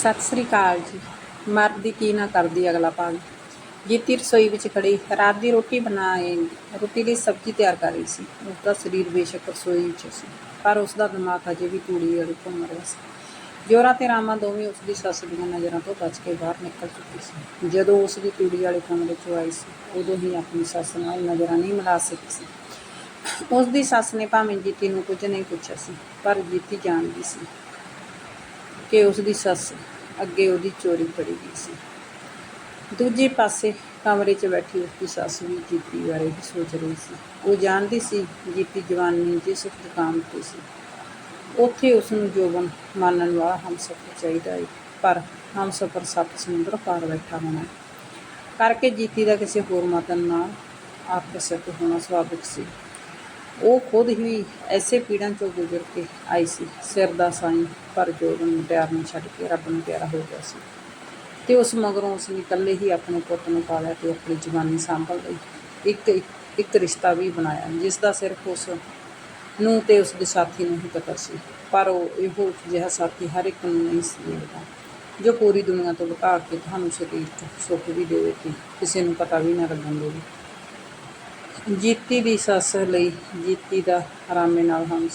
ਸਤਿ ਸ੍ਰੀ ਅਕਾਲ ਜੀ। ਮਰਦ ਦੀ ਕੀ ਨਾ ਕਰਦੀ ਅਗਲਾ ਭਾਗ ਜੀਤੀ ਰਸੋਈ ਵਿੱਚ ਖੜੀ, ਰਾਤ ਦੀ ਰੋਟੀ ਬਣਾਏ ਰੋਟੀ ਲਈ ਸਬਜ਼ੀ ਤਿਆਰ ਕਰ ਰਹੀ ਸੀ। ਉਸਦਾ ਸਰੀਰ ਬੇਸ਼ੱਕ ਰਸੋਈ ਵਿੱਚ ਸੀ, ਪਰ ਉਸਦਾ ਦਿਮਾਗ ਅਜੇ ਵੀ ਤੂੜੀ ਵਾਲੀ ਘੁੰਮ ਰਿਹਾ ਸੀ। ਜੋਰਾ ਤੇ ਰਾਮਾ ਦੋਵੇਂ ਉਸਦੀ ਸੱਸ ਦੀਆਂ ਨਜ਼ਰਾਂ ਤੋਂ ਬਚ ਕੇ ਬਾਹਰ ਨਿਕਲ ਚੁੱਕੀ ਸੀ। ਜਦੋਂ ਉਸਦੀ ਤੂੜੀ ਵਾਲੇ ਕਮਰੇ 'ਚੋਂ ਆਈ ਸੀ, ਉਦੋਂ ਹੀ ਆਪਣੀ ਸੱਸ ਨਾਲ ਨਜ਼ਰਾਂ ਨਹੀਂ ਮਿਲਾ ਸਕੀ ਸੀ। ਉਸਦੀ ਸੱਸ ਨੇ ਭਾਵੇਂ ਜੀਤੀ ਨੂੰ ਕੁਝ ਨਹੀਂ ਪੁੱਛਿਆ ਸੀ, ਪਰ ਜੀਤੀ ਜਾਣਦੀ ਸੀ ਕਿ ਉਸ ਦੀ ਸੱਸ ਅੱਗੇ ਉਹਦੀ ਚੋਰੀ ਫੜੀ ਗਈ ਸੀ। ਦੂਜੇ ਪਾਸੇ ਕਮਰੇ 'ਚ ਬੈਠੀ ਉਸ ਦੀ ਸੱਸ ਵੀ ਜੀਤੀ ਬਾਰੇ ਹੀ ਸੋਚ ਰਹੀ ਸੀ। ਉਹ ਜਾਣਦੀ ਸੀ ਜੀਤੀ ਜਵਾਨੀ ਜਿਸ ਦੁਕਾਨ ਤੇ ਸੀ। ਉੱਥੇ ਉਸ ਨੂੰ ਜੋਬਨ ਮੰਨਣ ਵਾਲਾ ਹਮਸਫਰ ਚਾਹੀਦਾ ਹੈ ਪਰ ਹਮਸਫਰ ਸੱਤ ਸਮੁੰਦਰ ਪਾਰ ਬੈਠਾ ਹੋਣਾ ਕਰਕੇ ਜੀਤੀ ਦਾ ਕਿਸੇ ਹੋਰ ਮਤਨ ਨਾਲ ਆਕਰਸ਼ਿਤ ਹੋਣਾ ਸੁਭਾਵਿਕ ਸੀ। ਉਹ ਖੁਦ ਹੀ ਐਸੇ ਪੀੜਾਂ ਚੋਂ ਗੁਜ਼ਰ ਕੇ ਆਈ ਸੀ, ਸਿਰ ਦਾ ਸਾਈਂ, ਪਰ ਜੋਬਨ ਨੂੰ ਪਿਆਰ ਨੂੰ ਛੱਡ ਕੇ ਰੱਬ ਨੂੰ ਪਿਆਰਾ ਹੋ ਗਿਆ ਸੀ। ਤੇ ਉਸ ਮਗਰੋਂ ਉਸ ਨੇ ਇਕੱਲੇ ਹੀ ਆਪਣੇ ਪੁੱਤ ਨੂੰ ਪਾਲਿਆ ਤੇ ਆਪਣੀ ਜਵਾਨੀ ਸੰਭਲ ਲਈ ਇੱਕ, ਇੱਕ- ਰਿਸ਼ਤਾ ਵੀ ਬਣਾਇਆ, ਜਿਸ ਦਾ ਸਿਰਫ ਉਸ ਨੂੰ ਤੇ ਉਸ ਦੇ ਸਾਥੀ ਨੂੰ ਹੀ ਪਤਾ ਸੀ। ਪਰ ਉਹ ਇਹੋ ਜਿਹਾ ਸਾਥੀ ਹਰ ਇੱਕ ਨੂੰ ਨਹੀਂ ਸੀ ਮਿਲਦਾ, ਜੋ ਪੂਰੀ ਦੁਨੀਆ ਤੋਂ ਲੁਕਾ ਕੇ ਤੁਹਾਨੂੰ ਸਰੀਰ ਤੋਂ ਸੁੱਖ ਵੀ ਦੇਵੇ ਤੇ ਕਿਸੇ ਨੂੰ ਪਤਾ ਵੀ ਨਾ ਲੱਗਣ ਦੇਵੇ। ਜੀਤੀ ਦੀ ਸੱਸ ਲਈ ਜੀਤੀ ਦਾ ਆਰਾਮੇ ਨਾਲ ਹਮਸ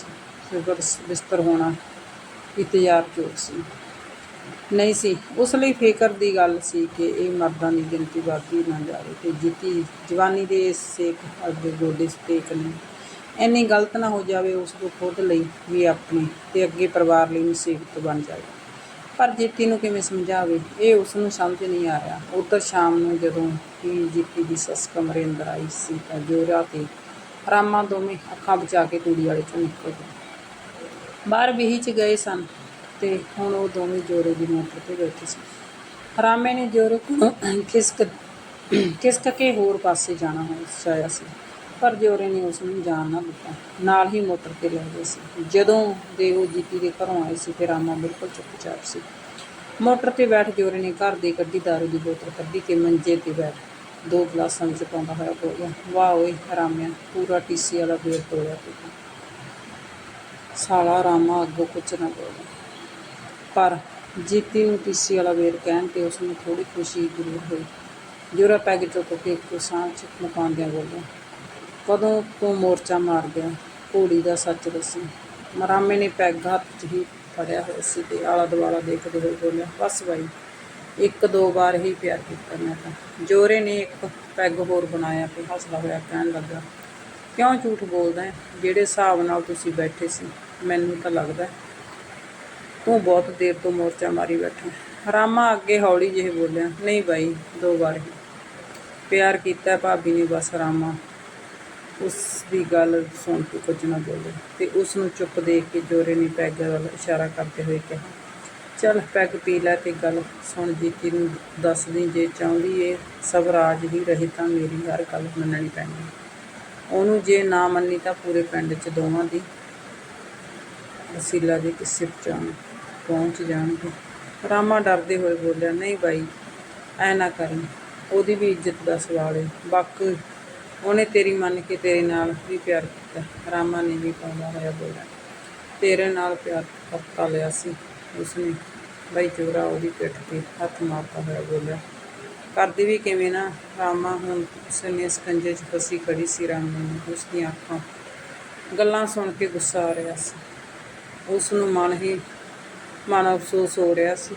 ਸਿਵਰ ਬਿਸਤਰ ਹੋਣਾ ਇਤਜ਼ਾਰ ਸੀ। ਨਹੀਂ ਸੀ, ਉਸ ਲਈ ਫਿਕਰ ਦੀ ਗੱਲ ਸੀ ਕਿ ਇਹ ਮਰਦਾਂ ਦੀ ਗਿਣਤੀ ਵੱਧਦੀ ਨਾ ਜਾਵੇ ਤੇ ਜੀਤੀ ਜਵਾਨੀ ਦੇ ਇਸ ਸੇਕ ਅੱਗੇ ਗੋਡੇ ਸਟੇਕ ਨੇ। ਇੰਨੀ ਗਲਤ ਨਾ ਹੋ ਜਾਵੇ ਉਸ ਨੂੰ ਖੁਦ ਲਈ ਵੀ ਆਪਣੇ ਤੇ ਅੱਗੇ ਪਰਿਵਾਰ ਲਈ ਮੁਸੀਬਤ ਬਣ ਜਾਵੇ। ਪਰ ਜੀਤੀ ਨੂੰ ਕਿਵੇਂ ਸਮਝਾਵੇ? ਇਹ ਉਸ ਨੂੰ ਸਮਝ ਨਹੀਂ ਆ ਰਿਹਾ। ਉੱਧਰ ਸ਼ਾਮ ਨੂੰ ਜਦੋਂ ਕਿ ਜੀਤੀ ਦੀ ਸੱਸ ਕਮਰੇ ਅੰਦਰ ਆਈ ਸੀ ਤਾਂ ਜੋਰਾ ਤੇ ਰਾਮਾ ਦੋਵੇਂ ਅੱਖਾਂ ਬਚਾ ਕੇ ਕੁੜੀ ਵਾਲੇ ਚੋਂ ਨਿਕਲ ਗਏ। ਬਾਹਰ ਬੀਹੀ ਚ ਗਏ ਸਨ ਤੇ ਹੁਣ ਉਹ ਦੋਵੇਂ ਜੋਰੇ ਦੀ ਮੋਟਰ ਤੇ ਬੈਠੇ ਸੀ ਰਾਮੇ ਨੇ ਜੋਰੇ ਕੋਲੋਂ ਖਿਸਕ ਖਿਸਕ ਕੇ ਹੋਰ ਪਾਸੇ ਜਾਣਾ ਹੋ ਚਾਹਿਆ ਸੀ। ਪਰ ਜੋਰੇ ਨੇ ਉਸ ਨੂੰ ਜਾਣ ਨਾ ਦਿੱਤਾ, ਨਾਲ ਹੀ ਮੋਟਰ ਤੇ ਲੈ ਗਏ ਸੀ। ਜਦੋਂ ਦੇ ਉਹ ਜੀਤੀ ਦੇ ਘਰੋਂ ਆਏ ਸੀ ਤੇ ਰਾਮਾ ਬਿਲਕੁਲ ਚੁੱਪਚਾਪ ਸੀ। ਮੋਟਰ ਤੇ ਬੈਠ ਜੋਰੇ ਨੇ ਘਰ ਦੀ ਕੱਢੀ ਦਾਰੂ ਦੀ ਬੋਤਲ ਕੱਢੀ ਤੇ ਮੰਜੇ ਤੇ ਬੈਠ ਦੋ ਗਲਾਸਾਂ ਵਿੱਚ ਪਾਉਂਦਾ ਹੋਇਆ ਬੋਲਿਆ, ਵਾਹ ਓਏ ਰਾਮਿਆ, ਪੂਰਾ ਟੀਸੀ ਵਾਲਾ ਬੇਰ ਤੋੜਿਆ ਤੂੰ ਸਾਲਾ ਰਾਮਾ ਅੱਗੋਂ ਕੁਝ ਨਾ ਬੋਲਿਆ। ਪਰ ਜੀਤੀ ਨੂੰ ਟੀਸੀ ਵਾਲਾ ਵੇਰ ਕਹਿਣ ਤੇ ਉਸ ਨੂੰ ਥੋੜੀ ਖੁਸ਼ੀ ਜ਼ਰੂਰ ਹੋਈ। ਜੋਰਾ ਪੈਗ ਚੁੱਕ ਕੇ ਇੱਕ ਸਾਹ ਚ ਮੁਕਾਉਂਦਿਆਂ ਬੋਲਿਆ ਕਦੋਂ ਤੂੰ ਮੋਰਚਾ ਮਾਰ ਗਿਆ? ਘੋੜੀ ਦਾ ਸੱਚ ਦੱਸੀ। ਮਰਾਮੇ ਨੇ ਪੈਗ ਹੱਥ 'ਚ ਹੀ ਫੜਿਆ ਹੋਇਆ ਸੀ ਤੇ ਆਲਾ ਦੁਆਲਾ ਦੇਖਦੇ ਹੋਏ ਬੋਲਿਆ, ਬਸ ਬਾਈ, ਇੱਕ ਦੋ ਵਾਰ ਹੀ ਪਿਆਰ ਕੀਤਾ ਮੈਂ ਤਾਂ। ਜੋਰੇ ਨੇ ਇੱਕ ਪੈਗ ਹੋਰ ਬਣਾਇਆ ਤੇ ਹੱਸਦਾ ਹੋਇਆ ਕਹਿਣ ਲੱਗਾ, ਕਿਉਂ ਝੂਠ ਬੋਲਦਾ ਜਿਹੜੇ ਹਿਸਾਬ ਨਾਲ ਤੁਸੀਂ ਬੈਠੇ ਸੀ, ਮੈਨੂੰ ਤਾਂ ਲੱਗਦਾ ਤੂੰ ਬਹੁਤ ਦੇਰ ਤੋਂ ਮੋਰਚਾ ਮਾਰੀ ਬੈਠਾ ਰਾਮਾ ਅੱਗੇ ਹੌਲੀ ਜਿਹੇ ਬੋਲਿਆ, ਨਹੀਂ ਬਾਈ, ਦੋ ਵਾਰ ਹੀ। ਪਿਆਰ ਕੀਤਾ ਭਾਬੀ ਨੇ ਬਸ ਰਾਮਾ। ਉਸ ਦੀ ਗੱਲ ਸੁਣ ਕੇ ਕੁਝ ਨਾ ਬੋਲੇ ਤੇ ਉਸ ਨੂੰ ਚੁੱਪ ਦੇਖ ਕੇ ਜੋਰੇ ਨੇ ਪੈਗ ਵੱਲ ਇਸ਼ਾਰਾ ਕਰਦੇ ਹੋਏ ਕਿਹਾ, ਚੱਲ ਪੈਗ ਪੀ ਲੈ ਤੇ ਗੱਲ ਸੁਣ ਜੀਤੀ ਨੂੰ ਦੱਸਦੀ ਜੇ ਚਾਹੁੰਦੀ ਏ, ਸਭ ਰਾਜ ਹੀ ਰਹੇ ਤਾਂ ਮੇਰੀ ਹਰ ਗੱਲ ਮੰਨਣੀ ਪੈਣੀ ਉਹਨੂੰ ਜੇ ਨਾ ਮੰਨੀ ਤਾਂ ਪੂਰੇ ਪਿੰਡ 'ਚ ਦੋਵਾਂ ਦੀ ਵਸੀਲਾ ਦੇ ਕਿਸੇ ਪਹੁੰਚ ਪਹੁੰਚ ਜਾਣਗੇ। ਰਾਮਾ ਡਰਦੇ ਹੋਏ ਬੋਲਿਆ, ਨਹੀਂ ਬਾਈ, ਐ ਨਾ ਕਰੀ ਉਹਦੀ ਵੀ ਇੱਜ਼ਤ ਦਾ ਸਵਾਲ ਏ। ਬਾਕੀ ਉਹਨੇ ਤੇਰੀ ਮੰਨ ਕੇ ਤੇਰੇ ਨਾਲ ਵੀ ਪਿਆਰ ਕੀਤਾ। ਰਾਮਾ ਨੇ ਵੀ ਪਾਉਂਦਾ ਹੋਇਆ ਬੋਲਿਆ। ਤੇਰੇ ਨਾਲ ਪਿਆਰ ਪੱਕਾ ਲਿਆ ਸੀ। ਉਸਨੇ ਬਾਈ ਚੋਰਾ ਉਹਦੀ ਪਿੱਠ ਤੇ ਹੱਥ ਮਾਰਦਾ ਹੋਇਆ ਬੋਲਿਆ। ਕਰਦੀ ਵੀ ਕਿਵੇਂ ਨਾ, ਰਾਮਾ ਹੁਣ ਉਸਨੇ ਸਕੰਜੇ 'ਚ ਫਸੀ ਖੜੀ ਸੀ। ਰਾਮਾ ਨੂੰ ਉਸ ਦੀਆਂ ਅੱਖਾਂ ਗੱਲਾਂ ਸੁਣ ਕੇ ਗੁੱਸਾ ਆ ਰਿਹਾ ਸੀ। ਉਸ ਨੂੰ ਮਨ ਹੀ ਮਨ ਅਫਸੋਸ ਹੋ ਰਿਹਾ ਸੀ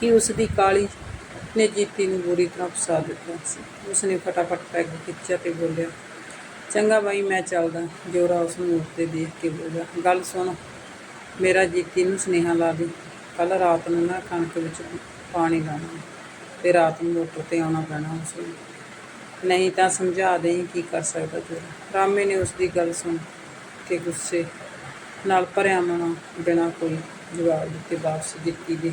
ਕਿ ਉਸ ਦੀ ਕਾਲੀ ਨੇ ਜੀਤੀ ਨੂੰ ਬੁਰੀ ਤਰ੍ਹਾਂ ਫਸਾ ਦਿੱਤਾ ਸੀ। ਉਸਨੇ ਫਟਾਫਟ ਪੈਗ ਖਿੱਚਿਆ ਤੇ ਬੋਲਿਆ, ਚੰਗਾ ਬਾਈ, ਮੈਂ ਚੱਲਦਾ। ਜੋਰਾ ਉਸ ਨੂੰ ਉੱਤੇ ਦੇਖ ਕੇ ਬੋਲਿਆ, ਗੱਲ ਸੁਣ, ਮੇਰਾ ਜੀਤੀ ਨੂੰ ਸੁਨੇਹਾ ਲਾ ਦੇ। ਕੱਲ ਰਾਤ ਨੂੰ ਨਾ ਕਣਕ ਵਿੱਚ ਪਾਣੀ ਲਾਉਣਾ ਤੇ ਰਾਤ ਨੂੰ ਮੋਟਰ ਤੇ ਆਉਣਾ ਪੈਣਾ ਉਸ ਨੂੰ ਨਹੀਂ ਤਾਂ ਸਮਝਾ ਦੇਈਂ ਕੀ ਕਰ ਸਕਦਾ ਜੋਰਾ ਰਾਮੇ ਨੇ ਉਸ ਦੀ ਗੱਲ ਸੁਣ ਕੇ ਗੁੱਸੇ ਨਾਲ ਭਰਿਆ ਮਨ ਬਿਨਾਂ ਕੋਈ ਜਵਾਬ ਦਿੱਤੇ, ਵਾਪਸ ਜੀਤੀ ਦੇ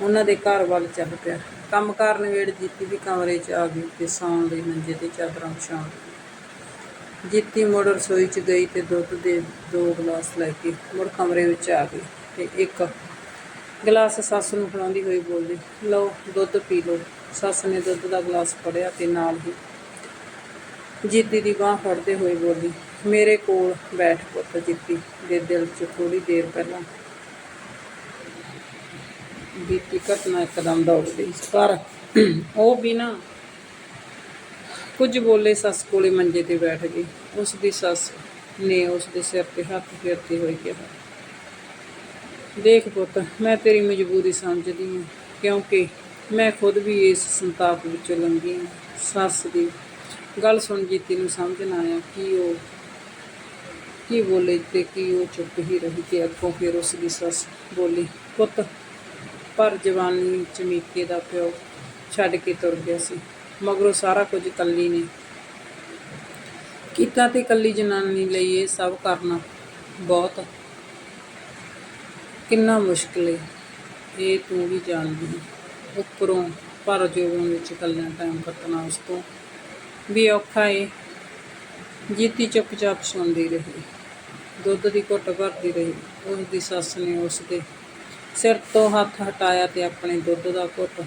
ਉਹਨਾਂ ਦੇ ਘਰ ਵੱਲ ਚੱਲ ਪਿਆ। ਕੰਮਕਾਰ ਨਵੇੜ ਜੀਤੀ ਵੀ ਕਮਰੇ 'ਚ ਆ ਗਈ ਤੇ ਸੌਣ ਲਈ ਮੰਜੇ ਤੇ ਚਾਦਰਾਂ ਵਿਛਾਉਣ ਲੱਗੀ। ਜੀਤੀ ਮੁੜ ਰਸੋਈ 'ਚ ਗਈ ਤੇ ਦੁੱਧ ਦੇ ਦੋ ਗਲਾਸ ਲੈ ਕੇ ਮੁੜ ਕਮਰੇ ਵਿੱਚ ਆ ਗਈ ਤੇ ਇੱਕ ਗਲਾਸ ਸੱਸ ਨੂੰ ਫੜਾਉਂਦੀ ਹੋਈ ਬੋਲਦੀ, ਲਓ, ਦੁੱਧ ਪੀ ਲਓ। ਸੱਸ ਨੇ ਦੁੱਧ ਦਾ ਗਲਾਸ ਫੜਿਆ ਤੇ ਨਾਲ ਹੀ ਜੀਤੀ ਦੀ ਬਾਹ ਫੜਦੇ ਹੋਏ ਬੋਲੀ ਮੇਰੇ ਕੋਲ ਬੈਠ ਪੁੱਤ ਜੀਤੀ ਦੇ ਦਿਲ 'ਚ ਥੋੜੀ ਦੇਰ ਪਹਿਲਾਂ। ਬੀਤੀ ਘਟਨਾ ਇੱਕਦਮ ਦੌੜ ਗਈ। ਪਰ ਉਹ ਵੀ ਨਾ ਕੁਝ ਬੋਲੇ ਸੱਸ ਕੋਲੇ ਮੰਜੇ ਤੇ ਬੈਠ ਗਈ। ਉਸ ਦੀ ਸੱਸ ਨੇ ਉਸ ਦੇ ਸਿਰ ਤੇ ਹੱਥ ਫੇਰਦੇ ਹੋਏ ਕਿਹਾ, ਦੇਖ ਪੁੱਤ, ਮੈਂ ਤੇਰੀ ਮਜਬੂਰੀ ਸਮਝਦੀ ਹਾਂ, ਕਿਉਂਕਿ ਮੈਂ ਖੁਦ ਵੀ ਇਸ ਸੰਤਾਪ ਵਿੱਚੋਂ ਲੰਘੀ ਹਾਂ। ਸੱਸ ਦੀ ਗੱਲ ਸੁਣ ਜੀਤੀ ਨੂੰ ਸਮਝ ਨਾ ਆਇਆ ਕਿ ਉਹ ਕੀ ਬੋਲੇ ਤੇ ਕੀ ਉਹ ਚੁੱਪ ਹੀ ਰਹੀ ਤੇ ਅੱਗੋਂ ਫਿਰ ਉਸ ਦੀ ਸੱਸ ਬੋਲੀ, ਪੁੱਤ ਪਰ ਜਵਾਨੀ ਚ ਮੀਕੇ ਦਾ ਪਿਓ ਛੱਡ ਕੇ ਤੁਰ ਗਿਆ ਸੀ। ਮਗਰੋਂ ਸਾਰਾ ਕੁਝ ਕੱਲੀ ਨੇ ਕੀਤਾ ਤੇ ਕੱਲੀ ਜਨਾਨੀ ਲਈ ਇਹ ਸਭ ਕਰਨਾ ਬਹੁਤ ਕਿੰਨਾ ਮੁਸ਼ਕਿਲ ਹੈ ਇਹ ਤੂੰ ਵੀ ਜਾਣਦੀ ਉੱਪਰੋਂ ਪਰ ਜੋਗਾਂ ਵਿੱਚ ਕੱਲਿਆਂ ਟਾਈਮ ਕੱਟਣਾ ਉਸ ਤੋਂ ਵੀ ਔਖਾ ਏ। ਜੀਤੀ ਚੁੱਪਚਾਪ ਸੁਣਦੀ ਰਹੀ। ਦੁੱਧ ਦੀ ਘੁੱਟ ਭਰਦੀ ਰਹੀ। ਉਸ ਦੀ ਸੱਸ ਨੇ ਉਸ ਦੇ ਸਿਰ ਤੋਂ ਹੱਥ ਹਟਾਇਆ ਤੇ ਆਪਣੇ ਦੁੱਧ ਦਾ ਘੁੱਟ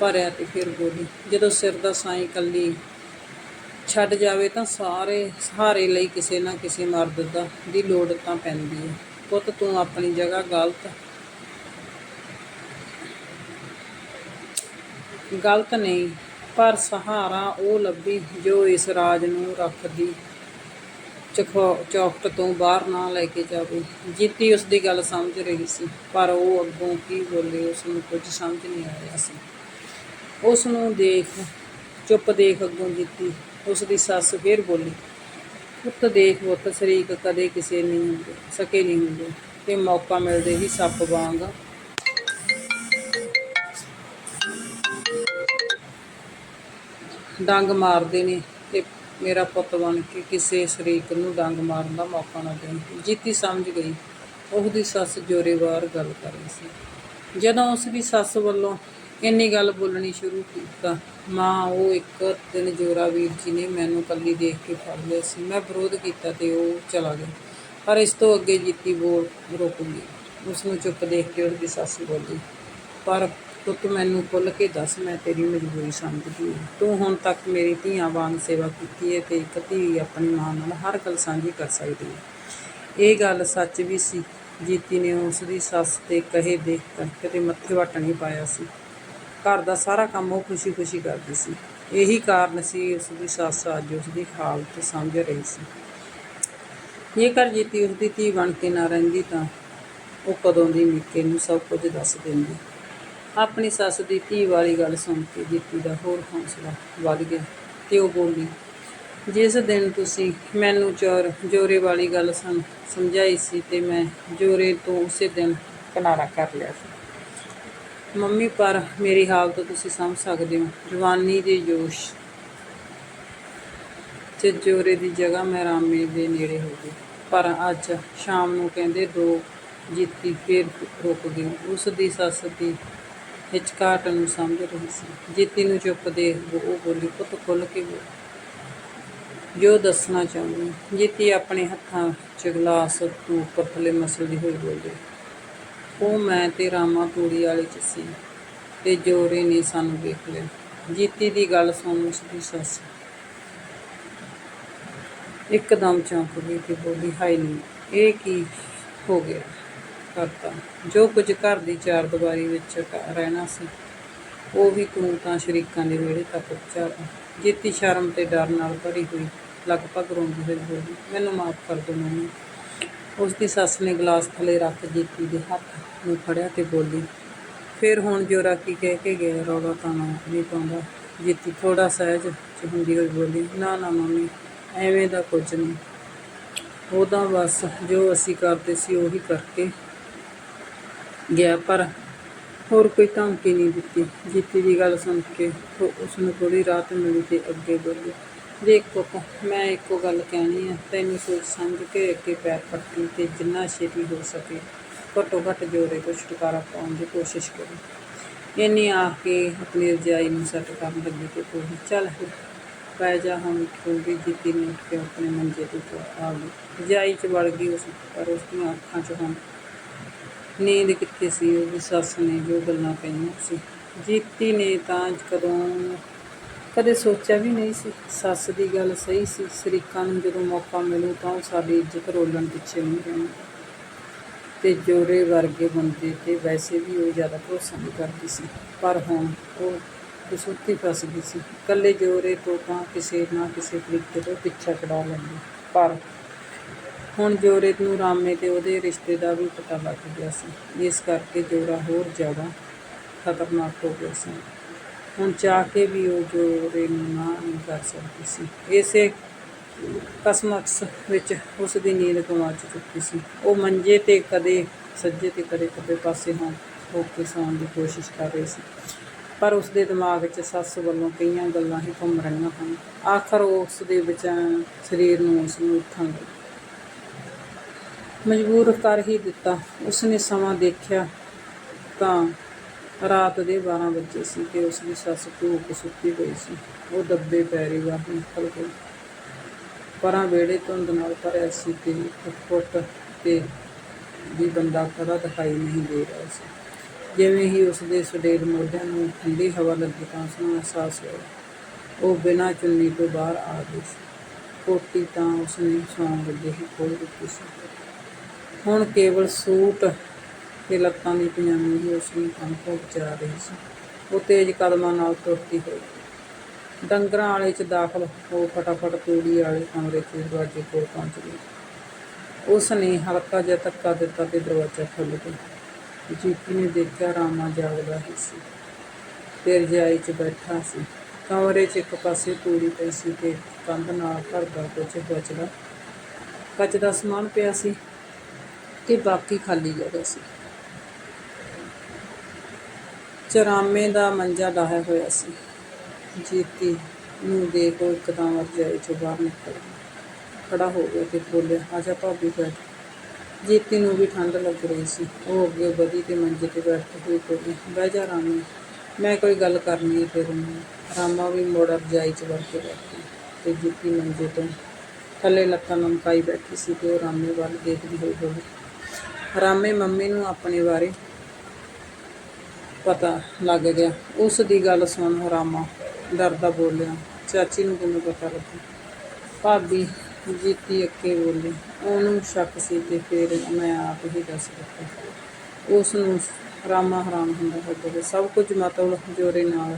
ਭਰਿਆ ਤੇ ਫਿਰ ਬੋਲੀ, ਜਦੋਂ ਸਿਰ ਦਾ ਸਾਈਂ ਕੱਲੀ ਛੱਡ ਜਾਵੇ ਤਾਂ ਸਾਰੇ ਸਹਾਰੇ ਲਈ ਕਿਸੇ ਨਾ ਕਿਸੇ ਮਰਦ ਦਾ ਦੀ ਲੋੜ ਤਾਂ ਪੈਂਦੀ ਹੈ। ਪੁੱਤ, ਤੂੰ ਆਪਣੀ ਜਗ੍ਹਾ ਗਲਤ ਗਲਤ ਨਹੀਂ, ਪਰ ਸਹਾਰਾ ਉਹ ਲੱਭੀ ਜੋ ਇਸ ਰਾਜ ਨੂੰ ਰੱਖਦੀ ਚਖੋ ਚੌਕਟ ਤੋਂ ਬਾਹਰ ਨਾ ਲੈ ਕੇ ਜਾਵੇ। ਜੀਤੀ ਉਸ ਦੀ ਗੱਲ ਸਮਝ ਰਹੀ ਸੀ, ਪਰ ਉਹ ਅੱਗੋਂ ਕੀ ਬੋਲੇ ਉਸ ਨੂੰ ਕੁਝ ਸਮਝ ਨਹੀਂ ਆ ਰਿਹਾ ਸੀ। ਉਸ ਨੂੰ ਦੇਖ, ਚੁੱਪ ਦੇਖ ਅੱਗੋਂ ਜੀਤੀ। ਉਸ ਦੀ ਸੱਸ ਫੇਰ ਬੋਲੀ, ਪੁੱਤ ਦੇਖ ਪੁੱਤ, ਸ਼ਰੀਕ ਕਦੇ ਕਿਸੇ ਨਹੀਂ ਹੁੰਦੇ, ਸਕੇ ਨਹੀਂ ਹੁੰਦੇ, ਤੇ ਮੌਕਾ ਮਿਲਦੇ ਹੀ ਸੱਪ ਵਾਂਗ। ਡੰਗ ਮਾਰਦੇ ਨੇ ਤੇ ਮੇਰਾ ਪੁੱਤ ਬਣ ਕੇ ਕਿਸੇ ਸ਼ਰੀਕ ਨੂੰ ਡੰਗ ਮਾਰਨ ਦਾ ਮੌਕਾ ਨਾ ਦੇਣ। ਜੀਤੀ ਸਮਝ ਗਈ। ਉਹਦੀ ਸੱਸ ਜੋਰੇਵਾਰ ਗੱਲ ਕਰ ਰਹੀ ਸੀ। ਜਦੋਂ ਉਸ ਦੀ ਸੱਸ ਵੱਲੋਂ ਇੰਨੀ ਗੱਲ ਬੋਲਣੀ ਸ਼ੁਰੂ ਕੀਤਾ, ਮਾਂ, ਉਹ ਇੱਕ ਦਿਨ ਜੋਰਾ ਵੀਰ ਜੀ ਨੇ ਮੈਨੂੰ ਕੱਲੀ ਦੇਖ ਕੇ ਫੜ ਲਿਆ ਸੀ। ਮੈਂ ਵਿਰੋਧ ਕੀਤਾ ਤੇ ਉਹ ਚਲਾ ਗਿਆ। ਪਰ ਇਸ ਤੋਂ ਅੱਗੇ ਜੀਤੀ ਬੋਲ ਰੁਕ ਗਈ। ਉਸ ਨੂੰ ਚੁੱਪ ਦੇਖ ਕੇ ਉਹਦੀ ਸੱਸ ਬੋਲੀ, ਪਰ ਪੁੱਤ ਮੈਨੂੰ ਖੁੱਲ੍ਹ ਕੇ ਦੱਸ, ਮੈਂ ਤੇਰੀ ਮਜਬੂਰੀ ਸਮਝਦੀ ਹਾਂ। ਤੂੰ ਹੁਣ ਤੱਕ ਮੇਰੀ ਧੀਆਂ ਵਾਂਗ ਸੇਵਾ ਕੀਤੀ ਹੈ ਤੇ ਇੱਕ ਧੀ ਆਪਣੀ ਮਾਂ ਨਾਲ ਹਰ ਗੱਲ ਸਾਂਝੀ ਕਰ ਸਕਦੀ ਹੈ। ਇਹ ਗੱਲ ਸੱਚ ਵੀ ਸੀ। ਜੀਤੀ ਨੇ ਉਸ ਦੀ ਸੱਸ ਤੇ ਕਹੇ ਦੇਖ ਕਰ ਕਦੇ ਮੱਥੇ ਵੱਟ ਨਹੀਂ ਪਾਇਆ ਸੀ। ਘਰ ਦਾ ਸਾਰਾ ਕੰਮ ਉਹ ਖੁਸ਼ੀ-ਖੁਸ਼ੀ ਕਰਦੀ ਸੀ। ਇਹੀ ਕਾਰਨ ਸੀ ਉਸ ਦੀ ਸੱਸ ਅੱਜ ਉਸ ਦੀ ਹਾਲਤ ਸਮਝ ਰਹੀ ਸੀ। ਜੇਕਰ ਜੀਤੀ ਉਸ ਦੀ ਧੀ ਬਣ ਕੇ ਨਾ ਰਹਿੰਦੀ ਤਾਂ ਉਹ ਕਦੋਂ ਦੀ ਨਿੱਕੇ ਨੂੰ ਸਭ ਕੁਝ ਦੱਸ ਦਿੰਦੀ। ਆਪਣੀ ਸੱਸ ਦੀ ਧੀ ਵਾਲੀ ਗੱਲ ਸੁਣ ਕੇ ਜੀਤੀ ਦਾ ਹੋਰ ਹੌਸਲਾ ਵੱਧ ਗਿਆ ਤੇ ਉਹ ਬੋਲੀ, ਜਿਸ ਦਿਨ ਤੁਸੀਂ ਮੈਨੂੰ ਚੋਰ, ਜੋਰੇ ਵਾਲੀ ਗੱਲ ਸਮ ਸਮਝਾਈ ਸੀ ਤੇ ਮੈਂ ਜੋਰੇ ਤੋਂ ਉਸੇ ਦਿਨ ਕਿਨਾਰਾ ਕਰ ਲਿਆ ਸੀ। ਮੰਮੀ, ਪਰ ਮੇਰੀ ਹਾਲਤ ਤੁਸੀਂ ਸਮਝ ਸਕਦੇ ਹੋ। ਜਵਾਨੀ ਦੇ ਜੋਸ਼ ਤੇ ਜੋਰੇ ਦੀ ਜਗ੍ਹਾ ਮੈਂ ਰਾਮੇ ਦੇ ਨੇੜੇ ਹੋ ਗਈ। ਪਰ ਅੱਜ ਸ਼ਾਮ ਨੂੰ ਕਹਿੰਦੇ ਦੋ ਜੀਤੀ ਫੇਰ ਰੁਕ ਗਈ। ਉਸ ਦੀ ਸੱਸ ਦੀ ਹਿਚਕਾਟ ਨੂੰ ਸਮਝ ਰਹੀ ਸੀ। ਜੀਤੀ ਨੂੰ ਚੁੱਪ ਦੇ ਉਹ ਬੋਲੀ, ਪੁੱਤ ਖੁੱਲ ਕੇ ਬੋਲ। ਜੋ ਦੱਸਣਾ ਚਾਹੁੰਦੀ ਜੀਤੀ ਆਪਣੇ ਹੱਥਾਂ 'ਚ ਗਲਾਸ, ਤੋਂ ਉੱਪਰ ਥੱਲੇ ਮਸਲਦੀ ਹੋਈ ਬੋਲੀ। ਉਹ ਮੈਂ ਤੇ ਰਾਮਾ ਤੂੜੀ ਵਾਲੇ 'ਚ ਸੀ ਤੇ ਜੋਰੇ ਨੇ ਸਾਨੂੰ ਦੇਖ ਲਿਆ। ਜੀਤੀ ਦੀ ਗੱਲ ਸੁਣ ਉਸ ਦੀ ਸੱਸ ਇੱਕਦਮ ਚੌਂਕ ਗਈ ਤੇ ਬੋਲੀ ਹਾਈ ਨਹੀਂ ਇਹ ਕੀ ਹੋ ਗਿਆ? ਕਰਤਾ। ਜੋ ਕੁਝ ਘਰ ਦੀ ਚਾਰ ਦੀਵਾਰੀ ਵਿੱਚ ਰਹਿਣਾ ਸੀ, ਉਹ ਵੀ ਤੂੰ ਤਾਂ ਸ਼ਰੀਕਾਂ ਦੇ ਵਿਹੜੇ ਤੱਕ ਪਹੁੰਚਾ। ਤਾ। ਜੀਤੀ ਸ਼ਰਮ ਤੇ ਡਰ ਨਾਲ ਭਰੀ ਹੋਈ, ਲਗਭਗ ਰੋਂਦੀ ਹੋਈ ਬੋਲੀ, ਮੈਨੂੰ ਮਾਫ ਕਰ ਦਿਓ ਮੰਮੀ। ਉਸ ਦੀ ਸੱਸ ਨੇ ਗਲਾਸ ਥੱਲੇ ਰੱਖ ਜੀਤੀ ਦੇ ਹੱਥ ਨੂੰ ਫੜਿਆ ਤੇ ਬੋਲੀ, ਫਿਰ ਹੁਣ ਜੋਰਾ ਕੀ ਕਹਿ ਕੇ ਗਿਆ, ਰੌਲਾ ਤਾਂ ਮੈਂ ਨਹੀਂ ਪਾਉਂਦਾ। ਜੀਤੀ ਥੋੜਾ ਸਹਿਜ ਚ ਹੁੰਦੀ ਹੋਈ ਬੋਲੀ, ਨਾ ਨਾ ਮੰਮੀ, ਐਵੇਂ ਦਾ ਕੁਝ ਨਹੀਂ। ਉਹਦਾ ਬਸ ਜੋ ਅਸੀਂ ਕਰਦੇ ਸੀ ਉਹੀ ਕਰਕੇ ਗਿਆ, ਪਰ ਹੋਰ ਕੋਈ ਧਮਕੀ ਨਹੀਂ ਦਿੱਤੀ। ਜੀਤੀ ਦੀ ਗੱਲ ਸੁਣ ਕੇ ਉਸ ਨੂੰ ਥੋੜੀ ਰਾਹਤ ਮਿਲੀ ਤੇ ਅੱਗੇ ਬੋਲੀ ਦੇਖ ਪੁੱਤ ਮੈਂ ਇੱਕੋ ਗੱਲ ਕਹਿਣੀ ਹੈ ਤੈਨੂੰ ਸੋਚ ਸਮਝ ਕੇ ਅੱਗੇ ਪੈਰ ਪੱਟੀ ਤੇ ਜਿੰਨਾ ਛੇਤੀ ਹੋ ਸਕੇ ਘੱਟੋ ਘੱਟ ਜੋਰੇ ਤੋਂ ਛੁਟਕਾਰਾ ਪਾਉਣ ਦੀ ਕੋਸ਼ਿਸ਼ ਕਰੋ। ਇੰਨੀ ਆ ਕੇ ਆਪਣੀ ਰਜਾਈ ਨੂੰ ਸੈੱਟ ਕਰਨ ਲੱਗੀ ਤੇ ਕੋਈ ਚੱਲ ਪੈ ਜਾ ਹੁਣ ਕਿਉਂਕਿ ਜੀਤੀ ਨੇ ਉੱਠ ਕੇ ਆਪਣੇ ਮੰਜੇ ਤੋਂ ਆ ਗਈ। ਰਜਾਈ 'ਚ ਵੜ ਗਈ ਉਸ, ਪਰ ਉਸ ਦੀਆਂ ਅੱਖਾਂ 'ਚ ਹੁਣ ਨੀਂਦ ਕਿੱਥੇ ਸੀ? ਉਹਦੀ ਸੱਸ ਨੇ ਜੋ ਗੱਲਾਂ ਕਹੀਆਂ ਸੀ। ਜੀਤੀ ਨੇ ਤਾਂ ਕਦੋਂ ਕਦੇ ਸੋਚਿਆ ਵੀ ਨਹੀਂ ਸੀ। ਸੱਸ ਦੀ ਗੱਲ ਸਹੀ ਸੀ। ਸ਼ਰੀਕਾਂ ਨੂੰ ਜਦੋਂ ਮੌਕਾ ਮਿਲੂ ਤਾਂ ਉਹ ਸਾਡੀ ਇੱਜ਼ਤ ਰੋਲਣ ਪਿੱਛੇ ਨਹੀਂ ਰਹਿਣਗੇ ਤੇ ਜੋਰੇ ਵਰਗੇ ਬੰਦੇ ਤੇ ਵੈਸੇ ਵੀ ਉਹ ਜ਼ਿਆਦਾ ਭਰੋਸਾ ਨਹੀਂ ਕਰਦੀ ਸੀ। ਪਰ ਹੁਣ ਉਹ ਕਸੂਤੀ ਫਸ ਗਈ ਸੀ। ਇਕੱਲੇ ਜੋਰੇ ਤੋਂ ਤਾਂ ਕਿਸੇ ਨਾ ਕਿਸੇ ਤਰੀਕੇ ਤੋਂ ਪਿੱਛਾ ਛਡਾ ਲੈਂਦੀ। ਪਰ ਹੁਣ ਜੋਰੇ ਨੂੰ ਰਾਮੇ ਤੇ ਉਹਦੇ ਰਿਸ਼ਤੇ ਦਾ ਵੀ ਪਤਾ ਲੱਗ ਗਿਆ ਸੀ। ਇਸ ਕਰਕੇ ਜੋਰਾ ਹੋਰ ਜ਼ਿਆਦਾ ਖਤਰਨਾਕ ਹੋ ਗਿਆ ਸੀ। ਹੁਣ ਚਾਹ ਕੇ ਵੀ ਉਹ ਜੋਰੇ ਨੂੰ ਨਾ ਨਹੀਂ ਕਰ ਸਕਦੀ ਸੀ। ਇਸੇ ਕਸਮਕਸ ਵਿੱਚ ਉਸ ਦੀ ਨੀਂਦ ਗਵਾ ਚੁੱਕੀ ਸੀ। ਉਹ ਮੰਜੇ ਤੇ ਕਦੇ ਸੱਜੇ ਤੇ ਕਦੇ ਖੱਬੇ ਪਾਸੇ ਹਾਂ ਹੋ ਕੇ ਸੌਣ ਦੀ ਕੋਸ਼ਿਸ਼ ਕਰ ਰਹੀ ਸੀ। ਪਰ ਉਸ ਦੇ ਦਿਮਾਗ 'ਚ ਸੱਸ ਵੱਲੋਂ ਕਈਆਂ ਗੱਲਾਂ ਹੀ ਘੁੰਮ ਰਹੀਆਂ ਹਨ। ਆਖਰ ਉਹ ਉਸ ਦੇ ਵਿੱਚ ਸਰੀਰ ਨੂੰ ਉਸ ਨੂੰ ਉੱਠਣ ਲਈ ਮਜਬੂਰ ਕਰ ਹੀ ਦਿੱਤਾ। ਉਸਨੇ ਸਮਾਂ ਦੇਖਿਆ ਤਾਂ ਰਾਤ ਦੇ 12 ਵਜੇ ਸੀ ਤੇ ਉਸ ਦੀ ਸੱਸ ਧੂਪ ਸੁੱਤੀ ਹੋਈ ਸੀ। ਉਹ ਦੱਬੇ ਪੈਰੀ ਬਾਹਰ ਨਿਕਲ ਗਈ। ਪਰਾਂ ਵਿਹੜੇ ਧੁੰਦ ਨਾਲ ਭਰਿਆ ਸੀ ਤੇ ਇੱਕ ਫੁੱਟ ਤੇ ਵੀ ਬੰਦਾ ਖੜਾ ਦਿਖਾਈ ਨਹੀਂ ਦੇ ਰਿਹਾ ਸੀ। ਜਿਵੇਂ ਹੀ ਉਸ ਦੇ ਸੁਡੇਲ ਮੋਢਿਆਂ ਨੂੰ ਠੰਡੀ ਹਵਾ ਲੱਗੀ ਤਾਂ ਉਸ ਨੂੰ ਅਹਿਸਾਸ ਹੋਇਆ। ਉਹ ਬਿਨਾਂ ਚੁੰਨੀ ਤੋਂ ਬਾਹਰ ਆ ਗਈ ਸੀ। ਕੋਟੀ ਤਾਂ ਉਸਨੇ ਸੌਂ ਲੱਗੇ ਹੀ ਖੋਲ ਦਿੱਤੀ ਸੀ। ਹੁਣ ਕੇਵਲ ਸੂਟ ਤੇ ਲੱਤਾਂ ਦੀ ਪਜਾਮੀ ਹੀ ਉਸ ਨੂੰ ਕੰਮ ਤੋਂ ਬਚਾ ਰਹੀ ਸੀ। ਉਹ ਤੇਜ਼ ਕਦਮਾਂ ਨਾਲ ਤੁਰਦੀ ਹੋਈ। ਡੰਗਰਾਂ ਵਾਲੇ ਚ ਦਾਖਲ ਹੋ ਫਟਾਫਟ ਤੂੜੀ ਵਾਲੇ ਕਮਰੇ 'ਚ ਦਰਵਾਜ਼ੇ ਕੋਲ ਪਹੁੰਚ ਗਈ। ਉਸ ਨੇ ਹਲਕਾ ਜਿਹਾ ਧੱਕਾ ਦਿੱਤਾ ਤੇ ਦਰਵਾਜ਼ਾ ਖੁੱਲ੍ਹ ਗਿਆ। ਜੀਤੀ ਨੇ ਦੇਖਿਆ ਰਾਮਾ ਜਾਗਦਾ ਹੀ ਸੀ। ਤੇ ਰਜਾਈ 'ਚ ਬੈਠਾ ਸੀ। ਕਮਰੇ 'ਚ ਇੱਕ ਪਾਸੇ ਤੂੜੀ ਪਈ ਸੀ ਤੇ ਕੰਧ ਨਾਲ ਘਰ ਦਾ ਕੁਝ ਬਚਦਾ ਕੱਚ ਦਾ ਸਮਾਨ ਪਿਆ ਸੀ। ਤੇ ਬਾਕੀ ਖਾਲੀ ਜਗ੍ਹਾ ਸੀ। ਚਰਾਮੇ ਦਾ ਮੰਜਾ ਡਾਹਿਆ ਹੋਇਆ ਸੀ। ਜੀਤੀ ਨੂੰ ਦੇਖ ਉਹ ਇੱਕਦਮ ਰਜਾਈ ਚੋਂ ਬਾਹਰ ਨਿਕਲ ਗਿਆ ਖੜਾ ਹੋ ਗਿਆ ਤੇ ਬੋਲਿਆ ਆਜਾ ਭਾਬੀ, ਬੈਠ। ਜੀਤੀ ਨੂੰ ਵੀ ਠੰਡ ਲੱਗ ਰਹੀ ਸੀ। ਉਹ ਅੱਗੇ ਵਧੀ ਤੇ ਮੰਜੇ ਤੇ ਬੈਠ ਕੇ ਬੋਲੀ, ਬਹਿ ਜਾ ਰਾਮੇ, ਮੈਂ ਕੋਈ ਗੱਲ ਕਰਨੀ ਹੈ ਫਿਰ ਰਾਮਾ ਵੀ ਮੋੜ ਰਜਾਈ ਚ ਵੜ ਕੇ ਬੈਠੀ ਤੇ ਜੀਤੀ ਮੰਜੇ ਤੋਂ ਥੱਲੇ ਲੱਤਾਂ ਲਮਕਾਈ ਬੈਠੀ ਸੀ ਤੇ ਉਹ ਰਾਮੇ ਵੱਲ ਦੇਖਦੀ ਹੋਈ ਬੋਲੀ ਰਾਮੇ ਮੰਮੀ ਨੂੰ ਆਪਣੇ ਬਾਰੇ ਪਤਾ ਲੱਗ ਗਿਆ। ਉਸ ਦੀ ਗੱਲ ਸੁਣ ਰਾਮਾ ਡਰਦਾ ਬੋਲਿਆ, ਚਾਚੀ ਨੂੰ ਕਿਵੇਂ ਪਤਾ ਲੱਗਾ? ਭਾਬੀ ਜੀਤੀ ਅੱਕੇ ਬੋਲੀ, ਉਹਨੂੰ ਸ਼ੱਕ ਸੀ ਤੇ ਫਿਰ ਮੈਂ ਆਪ ਹੀ ਦੱਸ ਦਿੱਤਾ। ਉਸ ਨੂੰ ਰਾਮਾ ਹਰਾਮ ਹੁੰਦਾ ਹੈ ਬੋਲੇ ਸਭ ਕੁਝ ਮਤਲਬ ਜੋਰੇ ਨਾਲ,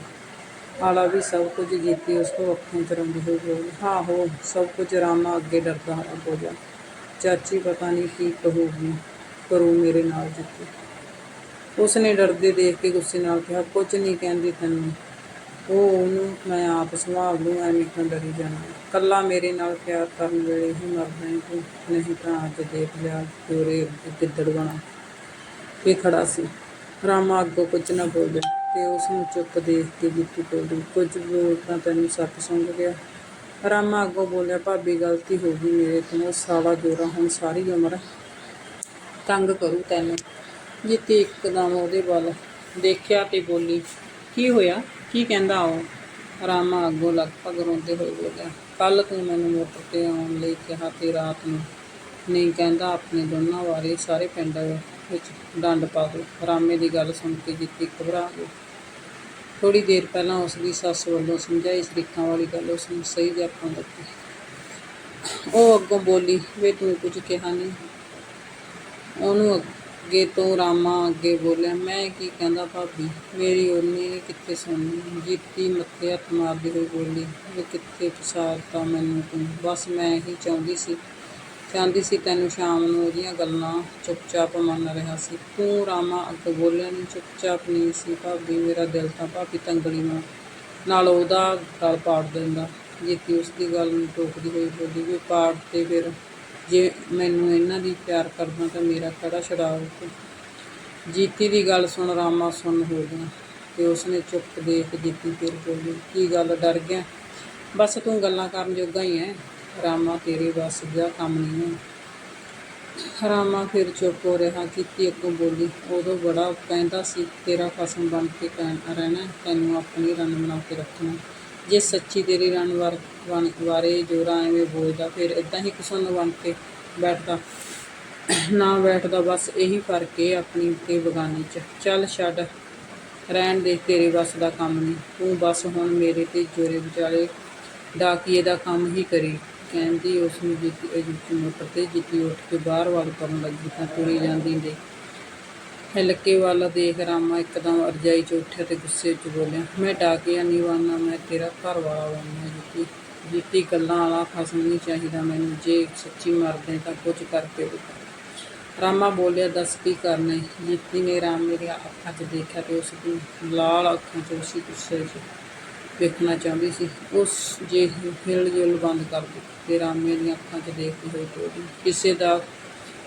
ਆਲਾ ਵੀ ਸਭ ਕੁਝ ਜੀਤੀ ਉਸ ਤੋਂ ਅੱਖਾਂ ਚਰਾਉਂਦੀ ਹੋਈ ਬੋਲੀ ਹਾਂ ਹੋ, ਸਭ ਕੁਝ ਰਾਮਾ ਅੱਗੇ ਡਰਦਾ ਹੋਇਆ ਬੋਲਿਆ। ਚਾਚੀ ਪਤਾ ਨਹੀਂ ਕੀ ਕਹੂਗੀ। ਕਰੂ ਮੇਰੇ ਨਾਲ ਜੀਤੀ। ਉਸ ਨੇ ਡਰਦੇ ਦੇਖ ਕੇ ਗੁੱਸੇ ਨਾਲ ਕਿਹਾ ਕੁਝ ਨਹੀਂ ਕਹਿੰਦੀ ਤੈਨੂੰ। ਉਹ ਉਹਨੂੰ ਮੈਂ ਆਪ ਸੰਭਾਲ ਲੂੰ ਐਵੇਂ ਕਿਉਂ ਡਰੀ ਜਾਣਾ? ਕੱਲਾ ਮੇਰੇ ਨਾਲ ਪਿਆਰ ਕਰਨ ਵੇਲੇ ਹੀ ਮਰਦਾ ਹੈ ਤੂੰ। ਨਹੀਂ ਤਾਂ ਅੱਜ ਦੇਖ ਲਿਆ ਤੇਰੇ ਗਿੱਦੜ ਬਣਾ ਇਹ ਖੜਾ ਸੀ। ਰਾਮਾ ਅੱਗੋਂ ਕੁਝ ਨਾ ਬੋਲਿਆ ਤੇ ਉਸ ਨੂੰ ਚੁੱਪ ਦੇਖ ਕੇ ਜਿੱਤੀ ਬੋਲੀ ਕੁਝ ਬੋਲ ਤਾਂ ਤੈਨੂੰ ਸੱਪ ਸੁੰਘ ਗਿਆ। ਰਾਮਾ ਅੱਗੋਂ ਬੋਲਿਆ, ਭਾਬੀ, ਗਲਤੀ ਹੋ ਗਈ ਮੇਰੇ ਤੋਂ। ਸਾਲਾ ਜੋਰਾ, ਹੁਣ ਸਾਰੀ ਉਮਰ ਤੰਗ ਕਰੂ ਤੈਨੂੰ। ਜਿੱਤੀ ਇੱਕਦਮ ਉਹਦੇ ਵੱਲ। ਦੇਖਿਆ ਤੇ ਬੋਲੀ, ਕੀ ਹੋਇਆ? ਕੀ ਕਹਿੰਦਾ ਉਹ? ਰਾਮਾ ਅੱਗੋਂ ਲਗਭਗ ਰੋਂਦੇ ਹੋਏ ਬੋਲਿਆ ਕੱਲ ਤੂੰ ਮੈਨੂੰ ਮੋਟਰ ਤੇ ਆਉਣ ਲਈ ਕਿਹਾ ਤੇ ਰਾਤ ਨੂੰ। ਨਹੀਂ ਕਹਿੰਦਾ, ਆਪਣੇ ਦੋਨਾਂ ਬਾਰੇ ਸਾਰੇ ਪਿੰਡ ਵਿੱਚ ਡੰਡ ਪਾ ਦੋ। ਰਾਮੇ ਦੀ ਗੱਲ ਸੁਣ ਕੇ ਜਿੱਤੀ ਘਬਰਾ ਗਈ। ਥੋੜੀ ਦੇਰ ਪਹਿਲਾਂ ਉਸ ਦੀ ਸੱਸ ਵੱਲੋਂ ਸਮਝਾਈ ਸ਼ਰੀਕਾਂ ਵਾਲੀ ਗੱਲ ਉਸ ਨੂੰ ਸਹੀ ਜਾਪਣ ਲੱਗੀ ਉਹ ਅੱਗੋਂ ਬੋਲੀ, ਵੇ ਤੂੰ ਕੁਝ ਕਿਹਾ ਨਹੀਂ? ਉਹਨੂੰ ਅੱਗੇ ਤੋਂ ਰਾਮਾ ਅੱਗੇ ਬੋਲਿਆ, ਮੈਂ ਕੀ ਕਹਿੰਦਾ ਭਾਬੀ? ਮੇਰੀ ਉਹਨੇ ਕਿੱਥੇ ਸੁਣਨੀ? ਜੀਤੀ ਮੱਥੇ ਹੱਥ ਮਾਰਦੀ ਹੋਈ ਬੋਲੀ, ਵੀ ਕਿੱਥੇ ਫਸਾਤਾ ਮੈਨੂੰ ਤੂੰ? ਬਸ ਮੈਂ ਇਹੀ ਚਾਹੁੰਦੀ ਸੀ ਚਾਹੁੰਦੀ ਸੀ ਤੈਨੂੰ ਸ਼ਾਮ ਨੂੰ ਉਹਦੀਆਂ ਗੱਲਾਂ ਚੁੱਪਚਾਪ ਮੰਨ ਰਿਹਾ ਸੀ। ਤੂੰ ਰਾਮਾ ਅੱਗੇ ਬੋਲਿਆ, ਨਹੀਂ, ਚੁੱਪਚਾਪ ਨਹੀਂ ਸੀ ਭਾਬੀ, ਮੇਰਾ ਦਿਲ ਤਾਂ ਭਾਬੀ ਤੰਗਲੀ ਨਾਲ ਨਾਲ ਉਹਦਾ ਗਲ ਪਾੜ ਦਿੰਦਾ। ਜੀਤੀ ਉਸ ਦੀ ਗੱਲ ਨੂੰ ਟੋਕਦੀ ਹੋਈ ਬੋਲੀ, ਵੀ ਪਾੜ ਤੇ ਫਿਰ ਜੇ ਮੈਨੂੰ ਇਹਨਾਂ ਦੀ ਪਿਆਰ ਕਰਦਾ ਤਾਂ ਮੇਰਾ ਖੜਾ ਛਡਾਓ ਜੀਤੀ ਦੀ ਗੱਲ ਸੁਣ, ਰਾਮਾ ਸੁਣ ਹੋ ਗਿਆ ਤੇ ਉਸਨੇ ਚੁੱਪ ਦੇਖ ਜੀਤੀ ਫਿਰ ਬੋਲੀ, ਕੀ ਗੱਲ, ਡਰ ਗਿਆ? ਬਸ ਤੂੰ ਗੱਲਾਂ ਕਰਨ ਜੋਗਾ ਹੀ ਹੈ ਰਾਮਾ ਤੇਰੇ ਵੱਸ ਦਾ ਕੰਮ ਨਹੀਂ ਹੈ ਰਾਮਾ ਫਿਰ ਚੁੱਪ ਹੋ ਰਿਹਾ ਕੀਤੀ ਅੱਗੋਂ ਬੋਲੀ, ਉਦੋਂ ਬੜਾ ਕਹਿੰਦਾ ਸੀ, ਤੇਰਾ ਖਸਮ ਬਣ ਕੇ ਕਾਇਮ ਰਹਿਣਾ, ਤੈਨੂੰ ਆਪਣੀ ਰੰਨ ਬਣਾ ਕੇ ਰੱਖਣਾ। ਜੇ ਸੱਚੀ ਤੇਰੀ ਰਣ ਵਾਰ ਵਣ ਬਾਰੇ ਜੋਰਾ ਐਵੇਂ ਬੋਲਦਾ, ਫਿਰ ਇਦਾਂ ਹੀ ਕਿਸਨ ਬਣ ਕੇ ਬੈਠਦਾ। ਨਾ ਬੈਠਦਾ, ਬਸ ਇਹੀ ਫ਼ਰਕ ਏ ਆਪਣੀ ਤੇ ਬਗਾਨੀ ਚ। ਚੱਲ ਛੱਡ, ਰਹਿਣ ਦੇ, ਤੇਰੇ ਵੱਸ ਦਾ ਕੰਮ ਨਹੀਂ ਤੂੰ ਬਸ ਹੁਣ ਮੇਰੇ ਤੇ ਜੋਰੇ ਵਿਚਾਲੇ ਡਾਕੀਏ ਦਾ ਕੰਮ ਹੀ ਕਰੀ। ਕਹਿੰਦੀ ਉਸ ਨੂੰ ਜੀਤੀ ਅਜੀਤੀ ਮੋਟਰ ਤੇ, ਜਿੱਤੀ ਉੱਠ ਕੇ ਬਾਹਰ ਵੱਲ ਕਰਨ ਲੱਗੀ ਤਾਂ ਤੁਰੀ ਜਾਂਦੀ ਦੇ ਹਲਕੇ ਵਾਲਾ ਦੇਖ ਰਾਮਾ ਇੱਕਦਮ ਅਰਜਾਈ 'ਚ ਉੱਠਿਆ ਤੇ ਗੁੱਸੇ 'ਚ ਬੋਲਿਆ, ਮੈਂ ਡਾਕਿਆ ਨਹੀਂ ਬਣਨਾ ਮੈਂ ਤੇਰਾ ਘਰ ਵਾਲਾ ਬਣਨਾ ਜਿੱਤੀ। ਜੀਤੀ, ਗੱਲਾਂ ਵਾਲਾ ਖਸਮ ਨਹੀਂ ਚਾਹੀਦਾ ਮੈਨੂੰ। ਜੇ ਸੱਚੀ ਮਰਦੇ ਤਾਂ ਕੁਝ ਕਰਕੇ ਦਿਖਾ ਰਾਮਾ ਬੋਲਿਆ, ਦੱਸ ਕੀ ਕਰਨਾ ਹੈ? ਜੀਤੀ ਨੇ ਰਾਮ ਮੇਰੀਆਂ ਅੱਖਾਂ 'ਚ ਦੇਖਿਆ ਤੇ ਉਸ ਦੀ ਲਾਲ ਅੱਖਾਂ 'ਚ ਉਸੇ ਗੁੱਸੇ 'ਚ ਵੇਖਣਾ ਚਾਹੁੰਦੀ ਸੀ। ਉਸ ਜੇ ਹਿਲ ਜੁਲ ਬੰਦ ਕਰ ਦਿੱਤੀ। ਤੇ ਰਾਮੇ ਦੀਆਂ ਅੱਖਾਂ 'ਚ ਦੇਖਦੀ ਹੋਈ ਬੋਲੀ, ਕਿਸੇ ਦਾ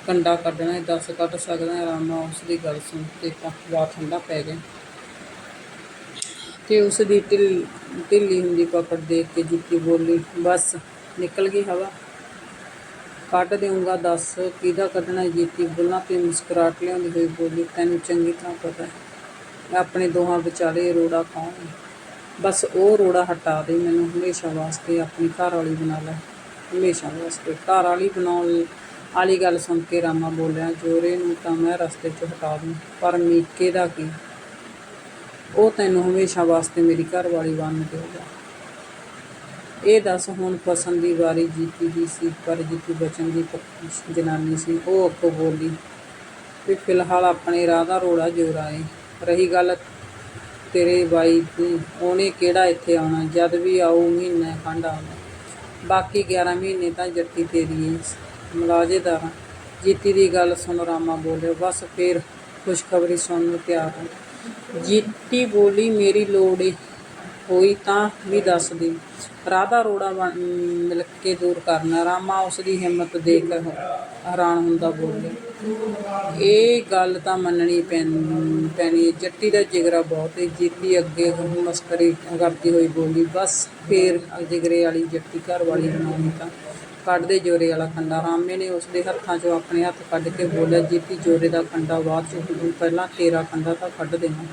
ਕੰਡਾ ਕੱਢਣਾ ਹੈ ਦੱਸ ਕੱਢ ਸਕਦਾ ਆਰਾਮ ਨਾਲ, ਉਸ ਦੀ ਗੱਲ ਸੁਣ ਕੇ ਤਾਂ ਠੰਡਾ ਪੈ ਗਿਆ। ਤੇ ਉਸ ਦੀ ਢਿੱਲ, ਢਿੱਲੀ ਹੁੰਦੀ ਪਕੜ ਦੇਖ ਕੇ ਜੀਤੀ ਬੋਲੀ, ਬਸ, ਨਿਕਲ ਗਈ ਹਵਾ। ਕੱਢ ਦੇਊਂਗਾ ਦੱਸ, ਕਿਹਦਾ ਕੱਢਣਾ ਜੀਤੀ? ਬੁੱਲਾਂ ਤੇ ਮੁਸਕਰਾਟ ਲਿਆਉਂਦੀ ਹੋਈ ਬੋਲੀ, ਤੈਨੂੰ ਚੰਗੀ ਤਰ੍ਹਾਂ ਪਤਾ ਹੈ ਆਪਣੇ ਦੋਹਾਂ ਵਿਚਾਲੇ ਰੋੜਾ ਕੌਣ ਹੈ? ਬਸ ਉਹ ਰੋੜਾ ਹਟਾ ਦੇ ਮੈਨੂੰ, ਹਮੇਸ਼ਾ ਵਾਸਤੇ ਆਪਣੀ ਘਰ ਵਾਲੀ ਬਣਾ ਲੈ, ਹਮੇਸ਼ਾ ਵਾਸਤੇ। ਘਰ ਵਾਲੀ ਬਣਾਉਣ ਆਲੀ ਗੱਲ ਸੁਣ ਕੇ ਰਾਮਾ ਬੋਲਿਆ, ਜੋਰੇ ਨੂੰ ਤਾਂ ਮੈਂ ਰਸਤੇ 'ਚ ਹਟਾ ਦੂੰ, ਪਰ ਮੀਕੇ ਦਾ ਕੀ? ਉਹ ਤੈਨੂੰ ਹਮੇਸ਼ਾ ਵਾਸਤੇ ਮੇਰੀ ਘਰ ਵਾਲੀ ਬਣ ਦੇਊਗਾ। ਇਹ ਦੱਸ ਹੁਣ ਫਸਣ ਦੀ ਵਾਰੀ ਜੀਤੀ ਦੀ ਸੀ, ਪਰ ਜੀਤੀ ਬਚਨ ਦੀ ਜਨਾਨੀ ਸੀ, ਉਹ ਅੱਖੋਂ ਬੋਲੀ, ਵੀ ਫਿਲਹਾਲ ਆਪਣੇ ਰਾਹ ਦਾ ਰੋੜਾ ਜੋਰਾ ਏ। ਰਹੀ ਗੱਲ ਤੇਰੇ ਬਾਈ ਦੀ, ਉਹਨੇ ਕਿਹੜਾ ਇੱਥੇ ਆਉਣਾ? ਜਦ ਵੀ ਆਊ ਮਹੀਨਾ ਖੰਡ ਆਉਣਾ ਬਾਕੀ 11 ਮਹੀਨੇ ਤਾਂ ਜੱਤੀ ਤੇਰੀ ਏ। ਮਲਾਜੇਦਾਰਾਂ ਜੀਤੀ ਦੀ ਗੱਲ ਸੁਣ ਰਾਮਾ ਬੋਲਿਆ ਬਸ ਫੇਰ ਖੁਸ਼ਖਬਰੀ ਸੁਣਨ ਨੂੰ ਤਿਆਰ ਹਾਂ। ਜੀਤੀ ਬੋਲੀ, ਮੇਰੀ ਲੋੜ ਹੋਈ ਤਾਂ ਵੀ ਦੱਸ ਦੇ ਰਾਧਾ ਰੋੜਾ ਮਿਲ ਕੇ ਦੂਰ ਕਰਨਾ। ਰਾਮਾ ਉਸ ਦੀ ਹਿੰਮਤ ਦੇਖ ਹੈਰਾਨ ਹੁੰਦਾ ਬੋਲਿਆ। ਇਹ ਗੱਲ ਤਾਂ ਮੰਨਣੀ ਪੈਣ- ਪੈਣੀ ਹੈ ਜੱਟੀ ਦਾ ਜਿਗਰਾ ਬਹੁਤ ਹੈ ਜੀਤੀ ਅੱਗੇ ਮਸਕਰੀ ਕਰਦੀ ਹੋਈ ਬੋਲੀ, ਬਸ ਫੇਰ ਜਿਗਰੇ ਵਾਲੀ ਜੱਟੀ ਘਰ ਵਾਲੀ ਬਣਾਉਣੀ ਤਾਂ ਕੱਢਦੇ ਜੋਰੇ ਵਾਲਾ ਖੰਡਾ। ਰਾਮੇ ਨੇ ਉਸ ਦੇ ਹੱਥਾਂ 'ਚੋਂ ਆਪਣੇ ਹੱਥ ਕੱਢ ਕੇ ਬੋਲਿਆ, ਜੀਤੀ ਜੋਰੇ ਦਾ ਖੰਡਾ ਬਾਅਦ 'ਚ ਤੂੰ ਪਹਿਲਾਂ ਤੇਰਾ ਖੰਡਾ ਤਾਂ ਕੱਢ ਦੇਣਾ।